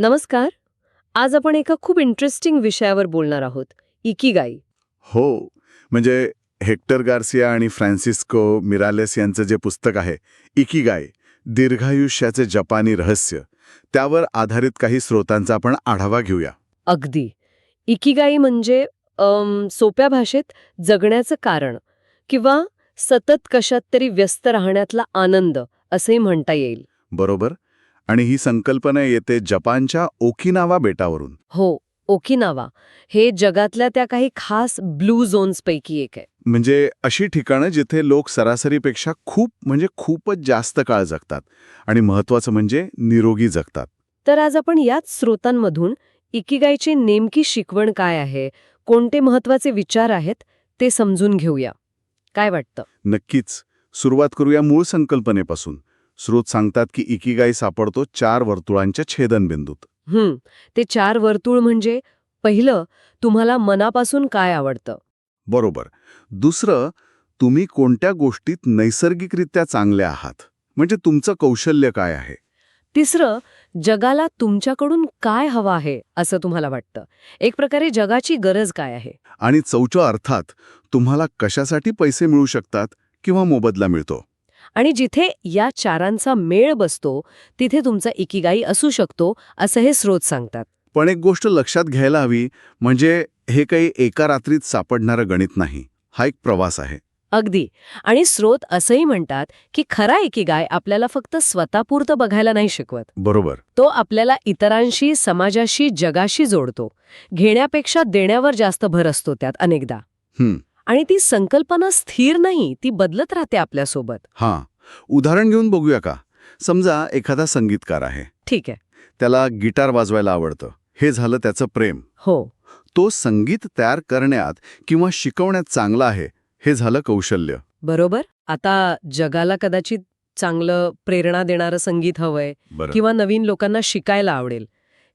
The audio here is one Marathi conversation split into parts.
नमस्कार. आज आपण एका खूप इंटरेस्टिंग विषयावर बोलणार आहोत. इकिगाई. हो. म्हणजे हेक्टर गार्सिया आणि फ्रान्सिस्को मिरालेस यांचं जे पुस्तक आहे इकिगाय दीर्घायुष्याचे जपानी रहस्य त्यावर आधारित काही स्रोतांचा आपण आढावा घेऊया. अगदी. इकिगाई म्हणजे अम, सोप्या भाषेत जगण्याचं कारण किंवा सतत कशात तरी व्यस्त राहण्यातला आनंद असेही म्हणता येईल. बरोबर. आणि ही संकल्पना येते जपानच्या ओकिनावा बेटावरून. हो ओकिनावा. हे जगातल्या त्या काही खास ब्लू झोन्सपैकी एक आहे. म्हणजे अशी ठिकाणं जिथे लोक सरासरीपेक्षा खूप म्हणजे खूपच जास्त काळ जगतात. आणि महत्वाचं म्हणजे निरोगी जगतात. तर आज आपण याच स्रोतांमधून इकिगाईची नेमकी शिकवण काय आहे कोणते महत्त्वाचे विचार आहेत ते समजून घेऊया. काय वाटतं? नक्कीच. सुरुवात करूया मूळ संकल्पनेपासून. स्रोत सांगतात की इकिगाई सापडतो चार वर्तुळांच्या छेदनबिंदूत. हं, ते चार वर्तुळ म्हणजे पहिलं तुम्हाला मनापासून काय आवडतं? बरोबर. दुसरं तुम्ही कोणत्या गोष्टीत नैसर्गिकरित्या चांगले आहात? म्हणजे तुमचं कौशल्य काय आहे? तिसरं जगाला तुमच्याकडून काय हवं आहे असं तुम्हाला वाटतं? एक प्रकारे जगाची गरज काय आहे? आणि चौच्या अर्थात तुम्हाला कशासाठी पैसे मिळू शकतात किंवा मोबदला मिळतो? आणि जिथे या चारांचा मेळ बसतो तिथे तुमचा इकिगाई असू शकतो असं हे स्रोत सांगतात. पण एक गोष्ट लक्षात घ्यायला हवी म्हणजे हे काही एका रात्रीत सापडणारं गणित नाही. हा एक प्रवास आहे. अगदी. आणि स्रोत असंही म्हणतात की खरा इकिगाय आपल्याला फक्त स्वतःपुरतं बघायला नाही शिकवत. बरोबर. तो आपल्याला इतरांशी समाजाशी जगाशी जोडतो. घेण्यापेक्षा देण्यावर जास्त भर असतो त्यात अनेकदा. हं, आणि ती संकल्पना स्थिर नाही ती बदलत राहते आपल्यासोबत. हां. उदाहरण घेऊन बघूया का? समजा एखादा संगीतकार आहे. ठीक आहे. त्याला गिटार वाजवायला आवडतं. हे झालं त्याचं प्रेम. हो. तो संगीत तयार करण्यात किंवा शिकवण्यात चांगला आहे हे झालं कौशल्य. बरोबर. आता जगाला कदाचित चांगलं प्रेरणा देणारं संगीत हवंय बरं. किंवा नवीन लोकांना शिकायला आवडेल.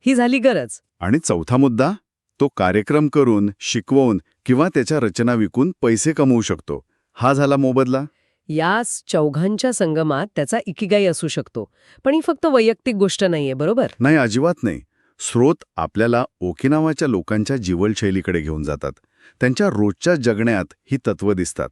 ही झाली गरज. आणि चौथा मुद्दा तो कार्यक्रम करून शिकवून किंवा त्याच्या रचना विकून पैसे कमवू शकतो. हा झाला मोबदला? या चौघांच्या संगमात त्याचा इकिगाई असू शकतो. पण ही फक्त वैयक्तिक गोष्ट नाहीये बरोबर? नाही अजिबात नाही. स्रोत आपल्याला ओकिनावाच्या लोकांच्या जीवनशैलीकडे घेऊन जातात. त्यांच्या रोजच्या जगण्यात ही तत्व दिसतात.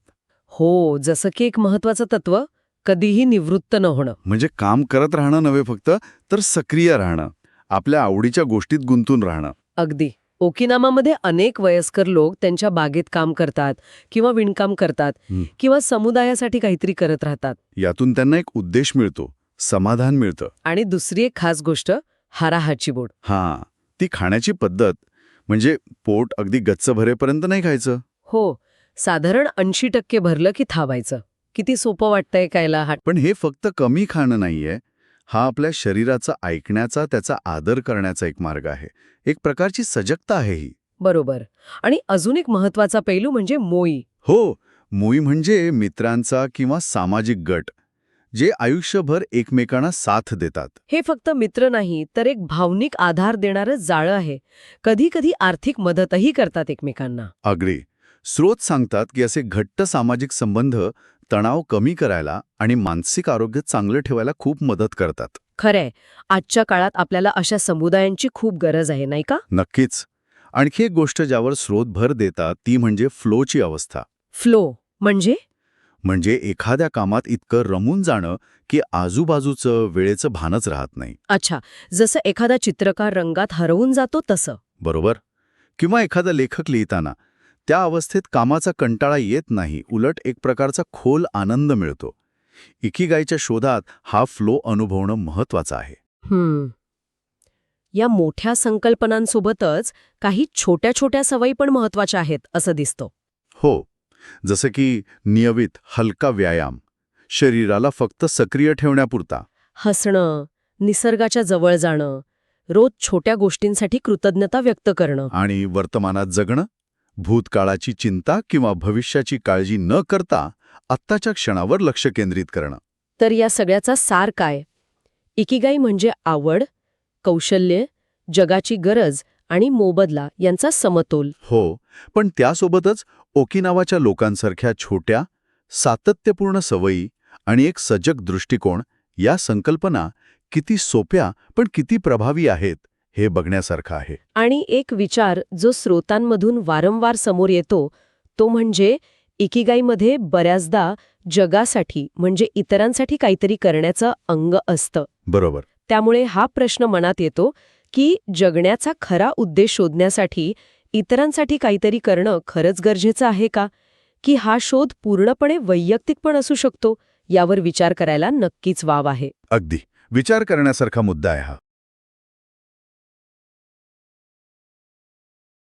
हो जसं की एक महत्वाचं तत्व कधीही निवृत्त न होणं. म्हणजे काम करत राहणं नव्हे फक्त तर सक्रिय राहणं. आपल्या आवडीच्या गोष्टीत गुंतून राहणं. अगदी. ओकिनामामध्ये अनेक वयस्कर लोक त्यांच्या बागेत काम करतात किंवा विणकाम करतात. किंवा समुदायासाठी काहीतरी करत राहतात. यातून त्यांना एक उद्देश मिळतो समाधान मिळतं. आणि दुसरी एक खास गोष्ट हाराहाची बोट. हां ती खाण्याची पद्धत म्हणजे पोट अगदी गच्च भरेपर्यंत नाही खायचं? हो साधारण ऐंशी टक्के भरलं की थांबायचं. किती सोपं वाटतंय कायला हा. पण हे फक्त कमी खाणं नाहीये हा आपल्या शरीराचा ऐकण्याचा त्याचा आदर करण्याचा एक मार्ग आहे. एक प्रकारची सजगता आहे ही. बरोबर. आणि अजून एक महत्त्वाचा पैलू म्हणजे मोई. हो मुई म्हणजे मित्रांचा किंवा सामाजिक गट जे आयुष्यभर एकमेकांना साथ देतात. हे फक्त मित्र नाही तर एक भावनिक आधार देणारं जाळं आहे. कधी कधी आर्थिक मदतही करतात एकमेकांना. अगदी स्रोत सांगतात की असे घट्ट सामाजिक संबंध तणाव कमी करायला आणि मानसिक आरोग्य चांगलं ठेवायला खूप मदत करतात. खरंय. आजच्या काळात आपल्याला अशा समुदायांची खूप गरज आहे नाही का? नक्कीच. आणखी एक गोष्ट ज्यावर स्रोत भर देतात ती म्हणजे फ्लोची अवस्था. फ्लो म्हणजे? म्हणजे एखाद्या कामात इतकं रमून जाणं की आजूबाजूचं वेळेचं भानच राहत नाही. अच्छा. जसं एखादा चित्रकार रंगात हरवून जातो तसं. बरोबर. किंवा एखादा लेखक लिहिताना त्या अवस्थेत कामाचा कंटाळा येत नाही उलट एक प्रकारचा खोल आनंद मिळतो. इकिगाईच्या शोधात हा फ्लो अनुभवणं महत्वाचं आहे. हम्म. या मोठ्या संकल्पनांसोबतच काही छोट्या छोट्या सवयी पण महत्त्वाच्या आहेत असं दिसतं. हो. जसं की नियमित हलका व्यायाम शरीराला फक्त सक्रिय ठेवण्यापुरता. हसणं निसर्गाच्या जवळ जाणं रोज छोट्या गोष्टींसाठी कृतज्ञता व्यक्त करणं. आणि वर्तमानात जगणं? भूतकाळाची चिंता किंवा भविष्याची काळजी न करता आत्ताच्या क्षणावर लक्ष केंद्रित करणं. तर या सगळ्याचा सार काय? इकिगाई म्हणजे आवड कौशल्य जगाची गरज आणि मोबदला यांचा समतोल. हो पण त्यासोबतच ओकिनावाच्या लोकांसारख्या छोट्या सातत्यपूर्ण सवयी आणि एक सजग दृष्टिकोन या संकल्पना किती सोप्या पण किती प्रभावी आहेत. हे बघण्यासारखं आहे. आणि एक विचार जो स्रोतांमधून वारंवार समोर येतो तो म्हणजे इकिगाईमध्ये बऱ्याचदा जगासाठी म्हणजे इतरांसाठी काहीतरी करण्याचं अंग असतं. बरोबर. त्यामुळे हा प्रश्न मनात येतो की जगण्याचा खरा उद्देश शोधण्यासाठी इतरांसाठी काहीतरी करणं खरंच गरजेचं आहे का? की हा शोध पूर्णपणे वैयक्तिक पण असू शकतो? यावर विचार करायला नक्कीच वाव आहे. अगदी. विचार करण्यासारखा मुद्दा आहे हा.